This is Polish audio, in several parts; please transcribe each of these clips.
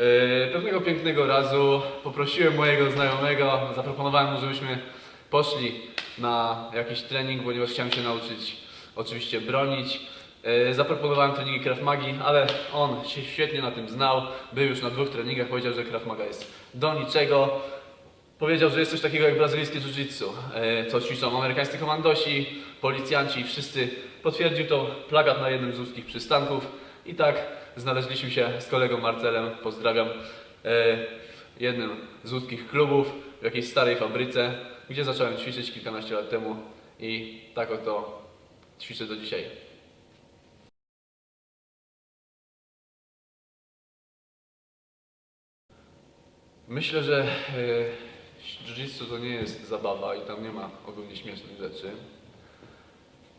Yy, Pewnego pięknego razu poprosiłem mojego znajomego, zaproponowałem mu, żebyśmy poszli na jakiś trening, ponieważ chciałem się nauczyć oczywiście bronić. Yy, Zaproponowałem treningi Krav Magi, ale on się świetnie na tym znał, był już na dwóch treningach, powiedział, że Krav Maga jest do niczego. Powiedział, że jest coś takiego jak brazylijskie jiu-jitsu, e, co ćwiczą amerykańscy komandosi, policjanci, wszyscy. Potwierdził to plakat na jednym z łódzkich przystanków i tak znaleźliśmy się z kolegą Marcelem, pozdrawiam, e, w jednym z łódzkich klubów, w jakiejś starej fabryce, gdzie zacząłem ćwiczyć kilkanaście lat temu i tak oto ćwiczę do dzisiaj. Myślę, że e, jiu-jitsu to nie jest zabawa i tam nie ma ogólnie śmiesznych rzeczy.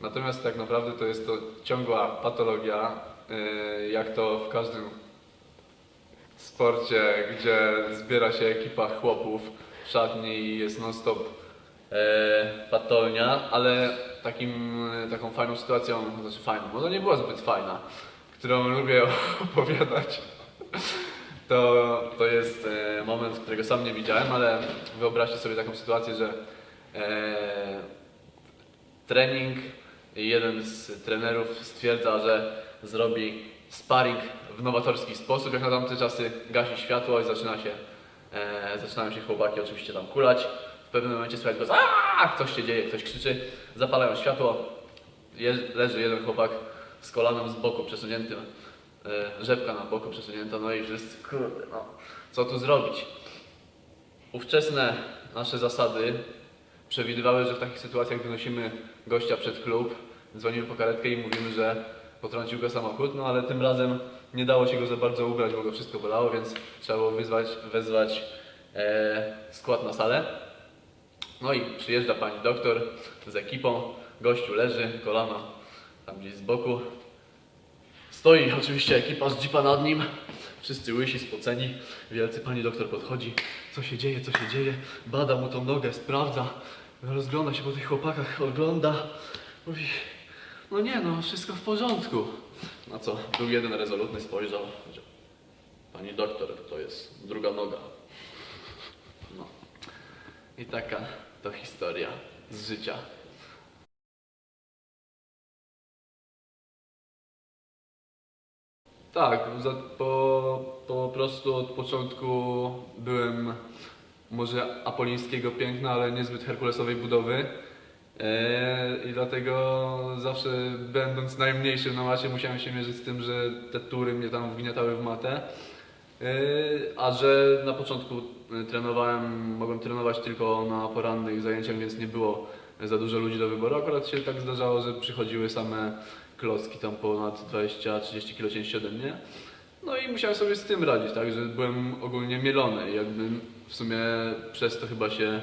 Natomiast tak naprawdę to jest to ciągła patologia, e, jak to w każdym sporcie, gdzie zbiera się ekipa chłopów w szatni i jest non-stop e, patolnia, ale takim, taką fajną sytuacją, znaczy fajną, może nie była zbyt fajna, którą lubię opowiadać, to, to jest e, moment, którego sam nie widziałem, ale wyobraźcie sobie taką sytuację, że e, trening jeden z trenerów stwierdza, że zrobi sparring w nowatorski sposób, jak na tamte czasy gasi światło i zaczyna się, e, zaczynają się chłopaki oczywiście tam kulać. W pewnym momencie słychać głos, aaa, coś się dzieje, ktoś krzyczy, zapalają światło, je, leży jeden chłopak z kolanem z boku przesuniętym, e, rzepka na boku przesunięta, no i wszyscy, kurde, no, co tu zrobić? Ówczesne nasze zasady przewidywały, że w takich sytuacjach wynosimy gościa przed klub, dzwonimy po karetkę i mówimy, że potrącił go samochód, no ale tym razem nie dało się go za bardzo ubrać, bo go wszystko bolało, więc trzeba było wyzwać, wezwać e, skład na salę. No i przyjeżdża pani doktor z ekipą, gościu leży, kolano tam gdzieś z boku. Stoi oczywiście ekipa z jeepa nad nim, wszyscy łysi, spoceni, wielcy pani doktor podchodzi, co się dzieje, co się dzieje, bada mu tą nogę, sprawdza, rozgląda się po tych chłopakach, ogląda, mówi, no nie no, wszystko w porządku. Na co był jeden rezolutny, spojrzał, powiedział, pani doktor, to jest druga noga. No. I taka to historia z życia. Tak, za, po, po prostu od początku byłem może apolińskiego piękna, ale niezbyt herkulesowej budowy. E, I dlatego zawsze będąc najmniejszym na macie musiałem się mierzyć z tym, że te tury mnie tam wgniatały w matę. E, A że na początku e, trenowałem, mogłem trenować tylko na porannych zajęciach, więc nie było za dużo ludzi do wyboru. Akurat się tak zdarzało, że przychodziły same klocki tam ponad 20-30 kg ciężsi ode mnie. No i musiałem sobie z tym radzić, tak, że byłem ogólnie mielony jakby w sumie przez to chyba się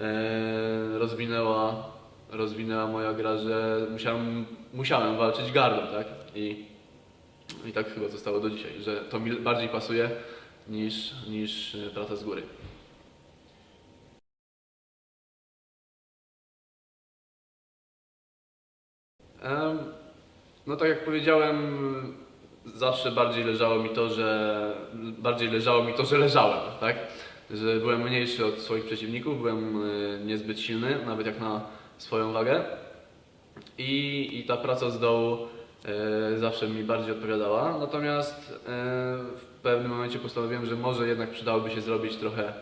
e, rozwinęła, rozwinęła moja gra, że musiałem, musiałem walczyć gardłem, tak? I, I tak chyba zostało do dzisiaj, że to mi bardziej pasuje niż, niż e, praca z góry. No tak jak powiedziałem, zawsze bardziej leżało mi to, że bardziej leżało mi to, że leżałem, tak? Że byłem mniejszy od swoich przeciwników, byłem e, niezbyt silny, nawet jak na swoją wagę. I, i ta praca z dołu e, zawsze mi bardziej odpowiadała. Natomiast e, w pewnym momencie postanowiłem, że może jednak przydałoby się zrobić trochę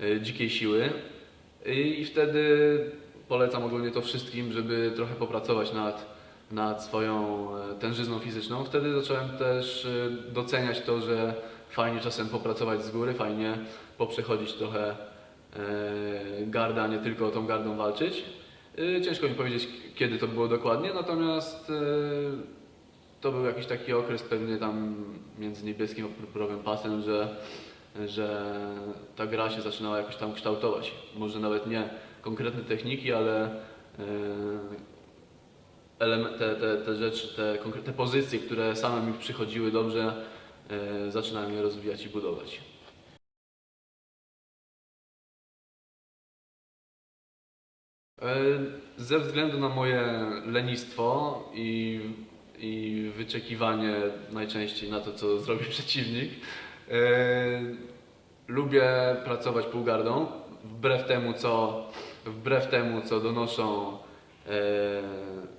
e, dzikiej siły. I, I wtedy polecam ogólnie to wszystkim, żeby trochę popracować nad, nad swoją e, tężyzną fizyczną. Wtedy zacząłem też e, doceniać to, że fajnie czasem popracować z góry, fajnie poprzechodzić trochę e, gardę, a nie tylko tą gardą walczyć. E, Ciężko mi powiedzieć, kiedy to było dokładnie, natomiast e, to był jakiś taki okres pewnie tam między niebieskim a purpurowym pasem, że, że ta gra się zaczynała jakoś tam kształtować. Może nawet nie konkretne techniki, ale eleme- te, te, te rzeczy, te konkretne pozycje, które same mi przychodziły dobrze, zaczynałem je rozwijać i budować. Ze względu na moje lenistwo i, i wyczekiwanie najczęściej na to, co zrobi przeciwnik, lubię pracować półgardą, wbrew temu co, wbrew temu, co donoszą e,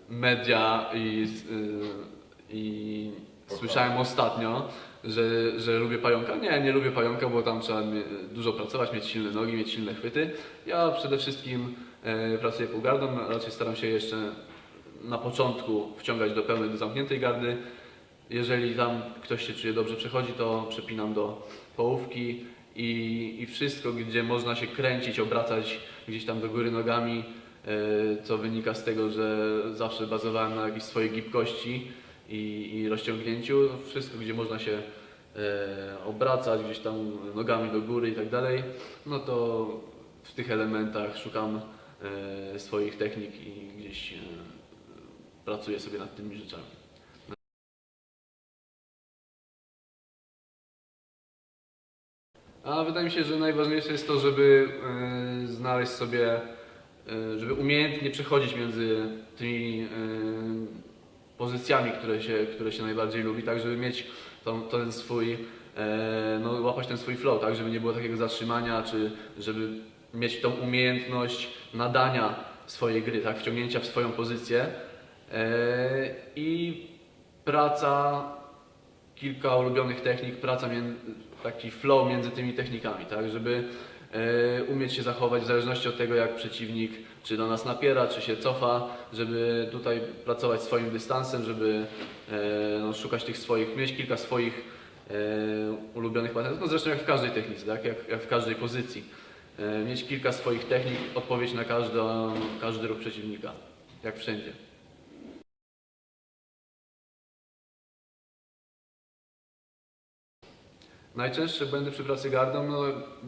media i, e, i słyszałem ostatnio, że, że lubię pająka. Nie, nie lubię pająka, bo tam trzeba dużo pracować, mieć silne nogi, mieć silne chwyty. Ja przede wszystkim e, pracuję półgardą, raczej staram się jeszcze na początku wciągać do pełnej, do zamkniętej gardy. Jeżeli tam ktoś się czuje dobrze przechodzi, to przepinam do połówki i, i wszystko, gdzie można się kręcić, obracać gdzieś tam do góry nogami, e, co wynika z tego, że zawsze bazowałem na jakiejś swojej gibkości i, i rozciągnięciu. Wszystko, gdzie można się e, obracać gdzieś tam nogami do góry i tak dalej, no to w tych elementach szukam e, swoich technik i gdzieś e, pracuję sobie nad tymi rzeczami. A wydaje mi się, że najważniejsze jest to, żeby e, znaleźć sobie, e, żeby umiejętnie przechodzić między tymi e, pozycjami, które się, które się najbardziej lubi, tak żeby mieć ten swój, e, no łapać ten swój flow, tak żeby nie było takiego zatrzymania, czy żeby mieć tą umiejętność nadania swojej gry, tak? Wciągnięcia w swoją pozycję. E, i praca kilka ulubionych technik, praca, taki flow między tymi technikami, tak, żeby e, umieć się zachować w zależności od tego, jak przeciwnik czy do nas napiera, czy się cofa, żeby tutaj pracować swoim dystansem, żeby e, no, szukać tych swoich, mieć kilka swoich ulubionych patentów, no zresztą jak w każdej technice, tak, jak, jak w każdej pozycji. E, mieć kilka swoich technik, odpowiedź na każdą, każdy ruch przeciwnika, jak wszędzie. Najczęstsze błędy przy pracy gardą, no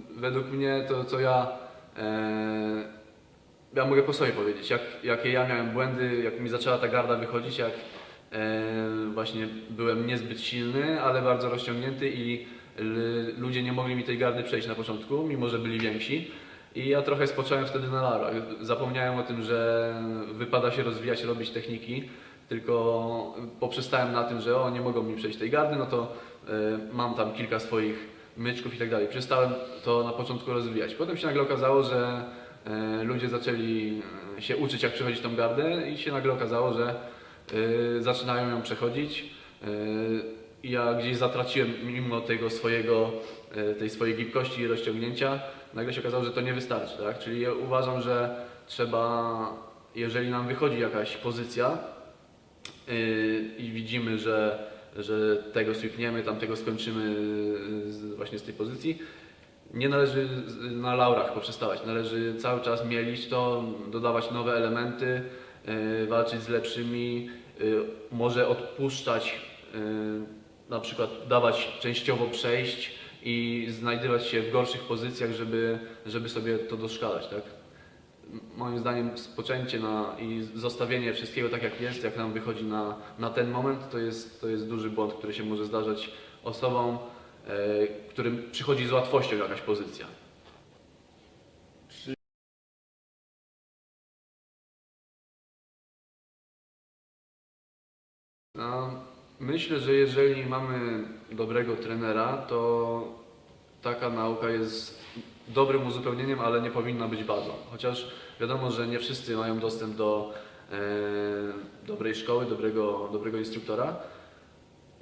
według mnie to co ja, e, ja mogę po sobie powiedzieć, jak, jakie ja miałem błędy, jak mi zaczęła ta garda wychodzić, jak e, właśnie byłem niezbyt silny, ale bardzo rozciągnięty i ludzie nie mogli mi tej gardy przejść na początku, mimo że byli więksi. I ja trochę spocząłem wtedy na laurach. Zapomniałem o tym, że wypada się rozwijać, robić techniki, tylko poprzestałem na tym, że o, nie mogą mi przejść tej gardy, no to e, mam tam kilka swoich myczków i tak dalej. Przestałem to na początku rozwijać. Potem się nagle okazało, że e, ludzie zaczęli e, się uczyć, jak przechodzić tą gardę i się nagle okazało, że e, zaczynają ją przechodzić. E, i ja gdzieś zatraciłem mimo tego swojego, e, tej swojej gibkości i rozciągnięcia, nagle się okazało, że to nie wystarczy, tak? Czyli ja uważam, że trzeba, jeżeli nam wychodzi jakaś pozycja yy, i widzimy, że, że tego sweepniemy, tamtego skończymy yy, z, właśnie z tej pozycji, nie należy na laurach poprzestawać, należy cały czas mielić to, dodawać nowe elementy, yy, walczyć z lepszymi, yy, może odpuszczać, yy, na przykład dawać częściowo przejść i znajdywać się w gorszych pozycjach, żeby, żeby sobie to doszkalać, tak? Moim zdaniem spoczęcie na, i zostawienie wszystkiego tak jak jest, jak nam wychodzi na, na ten moment, to jest, to jest duży błąd, który się może zdarzać osobom, e, którym przychodzi z łatwością jakaś pozycja. Myślę, że jeżeli mamy dobrego trenera, to taka nauka jest dobrym uzupełnieniem, ale nie powinna być bazą. Chociaż wiadomo, że nie wszyscy mają dostęp do e, dobrej szkoły, dobrego, dobrego instruktora.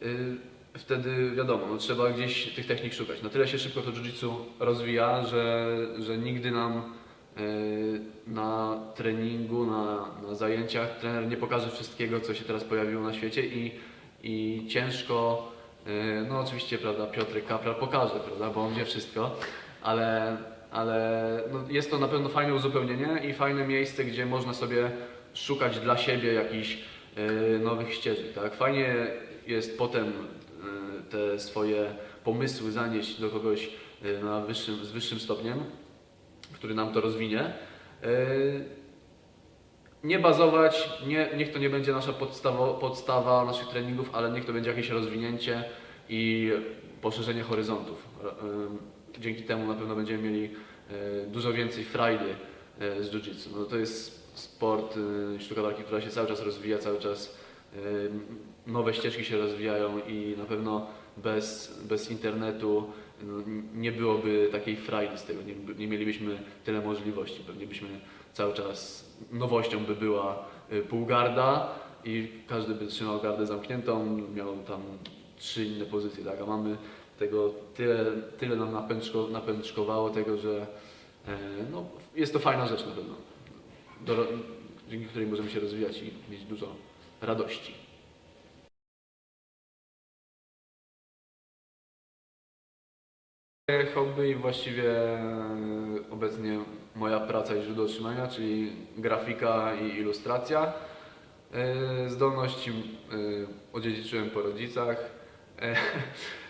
Y, Wtedy wiadomo, no, trzeba gdzieś tych technik szukać. Na tyle się szybko to jiu-jitsu rozwija, że, że nigdy nam y, na treningu, na, na zajęciach trener nie pokaże wszystkiego, co się teraz pojawiło na świecie i, i ciężko, y, no oczywiście, prawda, Piotrek Kapral pokaże, prawda, bo on wie wszystko, ale, ale no, jest to na pewno fajne uzupełnienie i fajne miejsce, gdzie można sobie szukać dla siebie jakichś y, nowych ścieżek, tak? Fajnie jest potem y, te swoje pomysły zanieść do kogoś na wyższym, z wyższym stopniem, który nam to rozwinie. Nie bazować, nie, niech to nie będzie nasza podstawo, podstawa naszych treningów, ale niech to będzie jakieś rozwinięcie i poszerzenie horyzontów. Y, Dzięki temu na pewno będziemy mieli y, dużo więcej frajdy z jiu-jitsu. No to jest sport, sztuka walki, która się cały czas rozwija, cały czas nowe ścieżki się rozwijają i na pewno bez, bez internetu no, nie byłoby takiej frajdy z tego, nie, nie mielibyśmy tyle możliwości. Pewnie byśmy cały czas, nowością by była y, półgarda i każdy by trzymał gardę zamkniętą, miał tam trzy inne pozycje, tak? A mamy tego tyle, tyle nam napęczko, napęczkowało tego, że e, no, jest to fajna rzecz na pewno, do, dzięki której możemy się rozwijać i mieć dużo radości. Moje Hobby i właściwie e, obecnie moja praca i źródło utrzymania, czyli grafika i ilustracja. E, Zdolności e, odziedziczyłem po rodzicach. E,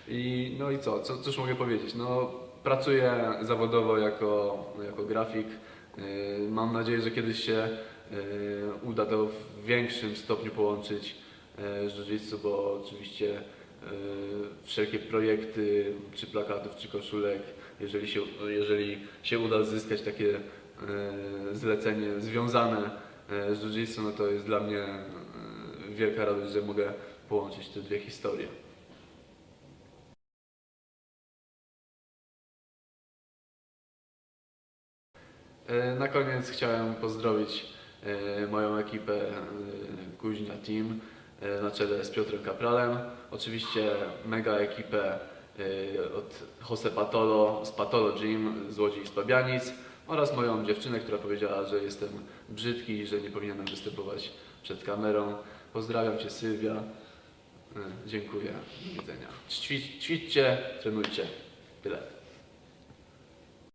I, no i co? co? Cóż mogę powiedzieć? No, pracuję zawodowo jako, jako grafik. Mam nadzieję, że kiedyś się uda to w większym stopniu połączyć z jiu-jitsu, bo oczywiście wszelkie projekty, czy plakatów, czy koszulek, jeżeli się, jeżeli się uda zyskać takie e, zlecenie związane e, z jiu-jitsu, no to jest dla mnie e, wielka radość, że mogę połączyć te dwie historie. Na koniec chciałem pozdrowić moją ekipę Kuźnia Team na czele z Piotrem Kapralem. Oczywiście mega ekipę od Jose Patolo z Patolo Gym z Łodzi i z Pabianic oraz moją dziewczynę, która powiedziała, że jestem brzydki i że nie powinienem występować przed kamerą. Pozdrawiam Cię Sylwia. E, Dziękuję. Do widzenia. Ćwiczcie, trenujcie. Tyle.